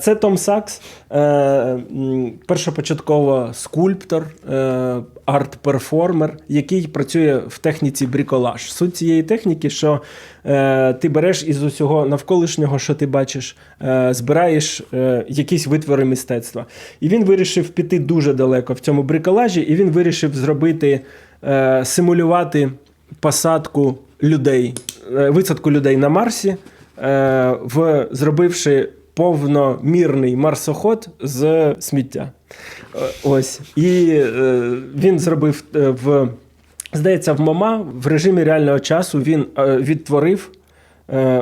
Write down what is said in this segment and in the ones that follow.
Це Том Сакс, е, першопочатково скульптор, е, арт-перформер, який працює в техніці бріколаж. Суть цієї техніки, що е, ти береш із усього навколишнього, що ти бачиш, збираєш якісь витвори мистецтва. І він вирішив піти дуже далеко в цьому бриколажі, і він вирішив зробити, симулювати посадку людей, висадку людей на Марсі, в, зробивши повномірний марсоход з сміття. Е, Ось. І е, він зробив е, в, здається, в МОМА в режимі реального часу він е, відтворив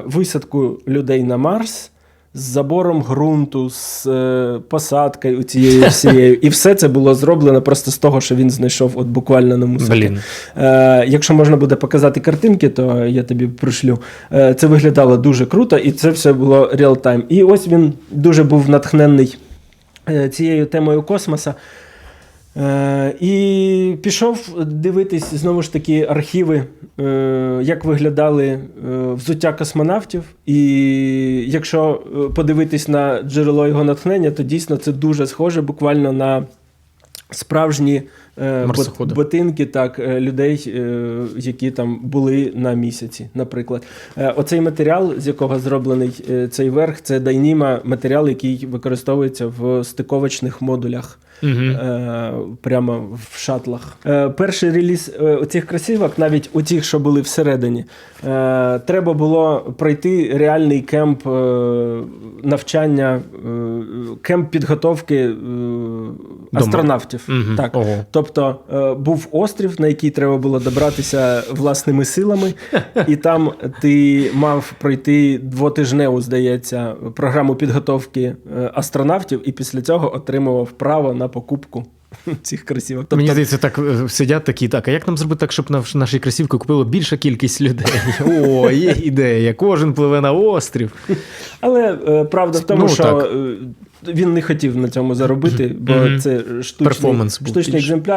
висадку людей на Марс. З забором ґрунту, з е, посадкою цією всією. І все це було зроблено просто з того, що він знайшов от буквально на мусорі. Е, якщо можна буде показати картинки, то я тобі пришлю. Е, це виглядало дуже круто, і це все було реал-тайм. І ось він дуже був натхнений е, цією темою космоса. Е, і пішов дивитись знову ж таки архіви, е, як виглядали е, взуття космонавтів. І якщо подивитись на джерело його натхнення, то дійсно це дуже схоже буквально на справжні е, Марсоходи. ботинки так, людей, е, які там були на місяці, наприклад. Е, Оцей матеріал, з якого зроблений цей верх, це дайніма матеріал, який використовується в стиковочних модулях. Угу. Е, прямо в шатлах. Е, перший реліз е, оцих кросівок, навіть у тих, що були всередині, е, треба було пройти реальний кемп е, навчання, е, кемп підготовки е, астронавтів. Мгм. Так. Ого. Тобто е, був острів, на який треба було добратися власними силами, і там ти мав пройти двотижневу, здається, програму підготовки астронавтів, і після цього отримував право на покупку цих кросівок. Тобто, Мені здається, так е, сидять такі, так, а як нам зробити так, щоб на наші кросівки купило більша кількість людей? О, є ідея. Кожен пливе на острів. але е, правда в тому, Ну, що так. е, він не хотів на цьому заробити, бо Мгм. це штучний, штучний екземпляр.